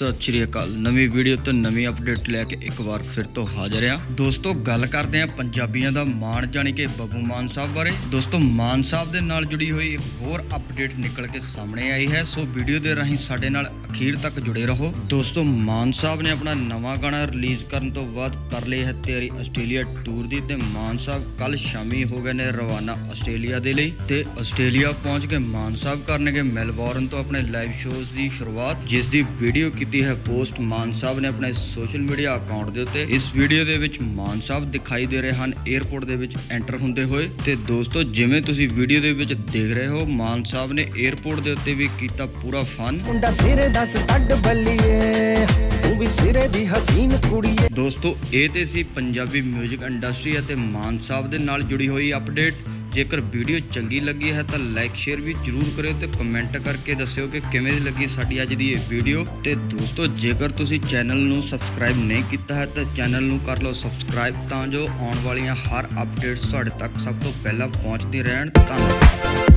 ਸਤਿ ਸ਼੍ਰੀ ਅਕਾਲ। ਨਵੀਂ ਵੀਡੀਓ ਤੇ ਨਵੀਂ ਅਪਡੇਟ ਲੈ ਕੇ ਇੱਕ ਵਾਰ ਫਿਰ ਤੋਂ ਹਾਜ਼ਰ ਆ ਦੋਸਤੋ, ਗੱਲ ਕਰਦੇ ਆ ਪੰਜਾਬੀਆਂ ਦਾ ਮਾਣ ਜਾਣੀ ਕਿ ਬੱਬੂ ਮਾਨ ਸਾਹਿਬ ਬਾਰੇ। ਦੋਸਤੋ, ਮਾਨ ਸਾਹਿਬ ਦੇ ਨਾਲ ਜੁੜੀ ਹੋਈ ਇੱਕ ਹੋਰ ਅਪਡੇਟ ਨਿਕਲ ਕੇ ਸਾਹਮਣੇ ਆਈ ਹੈ। ਸੋ ਵੀਡੀਓ ਦੇ ਰਾਹੀਂ ਸਾਡੇ ਨਾਲ ਅਖੀਰ ਤੱਕ ਜੁੜੇ ਰਹੋ। ਦੋਸਤੋ, ਮਾਨ ਸਾਹਿਬ ਨੇ ਆਪਣਾ ਨਵਾਂ ਗਾਣਾ ਰਿਲੀਜ਼ ਕਰਨ ਤੋਂ ਬਾਅਦ ਕਰ ਲਈ ਹੈ ਤਿਆਰੀ ਆਸਟ੍ਰੇਲੀਆ ਟੂਰ ਦੀ ਤੇ ਮਾਨ ਸਾਹਿਬ ਕੱਲ ਸ਼ਾਮੀ ਹੋ ਗਏ ਨੇ ਰਵਾਨਾ ਆਸਟ੍ਰੇਲੀਆ ਦੇ ਲਈ। ਤੇ ਆਸਟ੍ਰੇਲੀਆ ਪਹੁੰਚ ਕੇ ਮਾਨ ਸਾਹਿਬ ਕਰਨਗੇ ਮੈਲਬੌਰਨ ਤੋਂ ਆਪਣੇ ਲਾਈਵ ਸ਼ੋਜ਼ ਦੀ ਸ਼ੁਰੂਆਤ, ਜਿਸ ਦੀ ਵੀਡੀਓ ਕੀਤੀ ਹੈ ਪੋਸਟ। ਮਾਨ ਸਾਹਿਬ ਨੇ ਆਪਣੇ ਸੋਸ਼ਲ ਮੀਡੀਆ ਅਕਾਊਂਟ ਦੇ ਉੱਤੇ ਇਸ ਵੀਡੀਓ ਦੇ ਵਿੱਚ ਮਾਨ ਸਾਹਿਬ ਦਿਖਾਈ ਦੇ ਰਹੇ ਹਨ। 에어ਪੋਰਟ ਦੇ ਵਿੱਚ ਐਂਟਰ ਹੁੰਦੇ ਹੋਏ। ਤੇ ਦੋਸਤੋ ਜਿਵੇਂ ਤੁਸੀਂ ਵੀਡੀਓ ਦੇ ਵਿੱਚ ਦੇਖ ਰਹੇ ਹੋ ਮਾਨ ਸਾਹਿਬ ਨੇ 에어ਪੋਰਟ ਦੇ ਉੱਤੇ ਵੀ ਕੀਤਾ ਪੂਰਾ ਫਨ। ਮੁੰਡਾ ਸਿਰੇ ਦਾ ਸੱਡ ਬੱਲੀਏ ਤੂੰ ਵੀ ਸਿਰੇ ਦੀ ਹਸੀਨ ਕੁੜੀਏ। ਦੋਸਤੋ ਇਹ ਤੇ ਸੀ ਪੰਜਾਬੀ 뮤직 ਇੰਡਸਟਰੀ ਅਤੇ ਮਾਨ ਸਾਹਿਬ ਦੇ ਨਾਲ ਜੁੜੀ ਹੋਈ ਅਪਡੇਟ। ਜੇਕਰ ਵੀਡੀਓ ਚੰਗੀ ਲੱਗੀ ਹੈ ਤਾਂ ਲਾਈਕ ਸ਼ੇਅਰ ਵੀ ਜਰੂਰ ਕਰਿਓ ਤੇ ਕਮੈਂਟ ਕਰਕੇ ਦੱਸਿਓ ਕਿ ਕਿਵੇਂ ਦੀ ਲੱਗੀ ਸਾਡੀ ਅੱਜ ਦੀ ਇਹ ਵੀਡੀਓ ਤੇ ਦੋਸਤੋ, ਜੇਕਰ ਤੁਸੀਂ ਚੈਨਲ ਨੂੰ ਸਬਸਕ੍ਰਾਈਬ ਨਹੀਂ ਕੀਤਾ ਹੈ ਤਾਂ ਚੈਨਲ ਨੂੰ ਕਰ ਲਓ ਸਬਸਕ੍ਰਾਈਬ ਤਾਂ ਜੋ ਆਉਣ ਵਾਲੀਆਂ ਹਰ ਅਪਡੇਟਸ ਤੁਹਾਡੇ ਤੱਕ ਸਭ ਤੋਂ ਪਹਿਲਾਂ ਪਹੁੰਚਦੀ ਰਹਿਣ। ਧੰਨਵਾਦ।